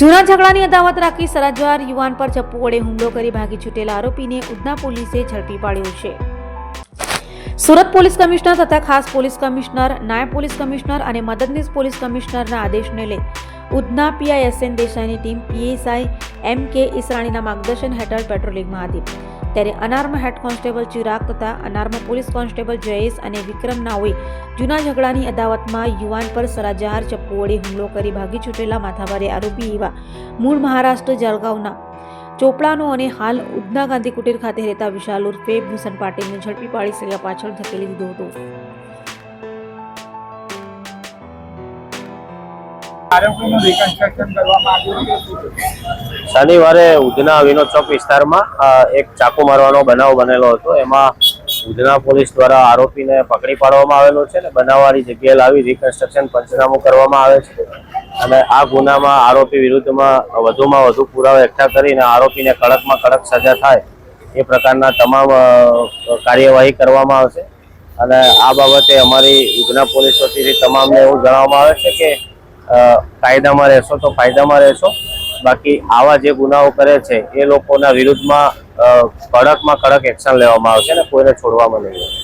જૂના ઝઘડાની અદાવત રાખી સરાજવાર યુવાન પર ચપ્પુ વડે હુમલો કરી ભાગી છૂટેલા આરોપીને ઉધના પોલીસે ઝડપી પાડ્યો છે. સુરત પોલીસ કમિશનર તથા ખાસ પોલીસ કમિશનર, નાયબ પોલીસ કમિશનર અને મદદનીશ પોલીસ કમિશનરના આદેશને લઈ ઉધના પીઆઈએસએન દેસાઈની ટીમ પીએસઆઈ એમ કે ઈસરાણીના માર્ગદર્શન હેઠળ પેટ્રોલિંગમાં હતી. ત્યારે અનાર્મ હેડ કોન્સ્ટેબલ ચિરાગ તથા અનાર્મ પોલીસ કોન્સ્ટેબલ જયેશ અને વિક્રમ નાઓએ જૂના ઝઘડાની અદાવતમાં યુવાન પર સરાજાર ચપ્પુ વડે હુમલો કરી ભાગી છૂટેલા માથાભારે આરોપી એવા મૂળ મહારાષ્ટ્ર જળગાવના ચોપડાનો અને હાલ ઉધના ગાંધી કુટીર ખાતે રહેતા વિશાલ ઉર્ફે ભૂષણ પાટીલને ઝડપી પાડી સળિયા પાછળ ધકેલી દીધો હતો. આરોપીનું રિકન્સ્ટ્રક્શન કરવામાં આવ્યું શનિવારે ઉધના વિનોદ ચોક વિસ્તારમાં એક ચાકુ મારવાનો બનાવ બનેલો હતો. એમાં ઉધના પોલીસ દ્વારા આરોપીને પકડી પાડવામાં આવેલો છે અને બનાવવાની જગ્યાએ લાવી રિકન્સ્ટ્રક્શન પંચનામું કરવામાં આવે છે. અને આ ગુનામાં આરોપી વિરુદ્ધમાં વધુમાં વધુ પુરાવા એકઠા કરીને આરોપીને કડકમાં કડક સજા થાય એ પ્રકારના તમામ કાર્યવાહી કરવામાં આવશે. અને આ બાબતે અમારી ઉધના પોલીસ વતીથી તમામને એવું જણાવવામાં આવે છે કે કાયદામાં રહેશો તો ફાયદામાં રહેશો. બાકી આવા જે ગુનાઓ કરે છે, એ લોકોના વિરુદ્ધમાં કડકમાં કડક એક્શન લેવામાં આવશે ને કોઈને છોડવામાં નહીં આવે.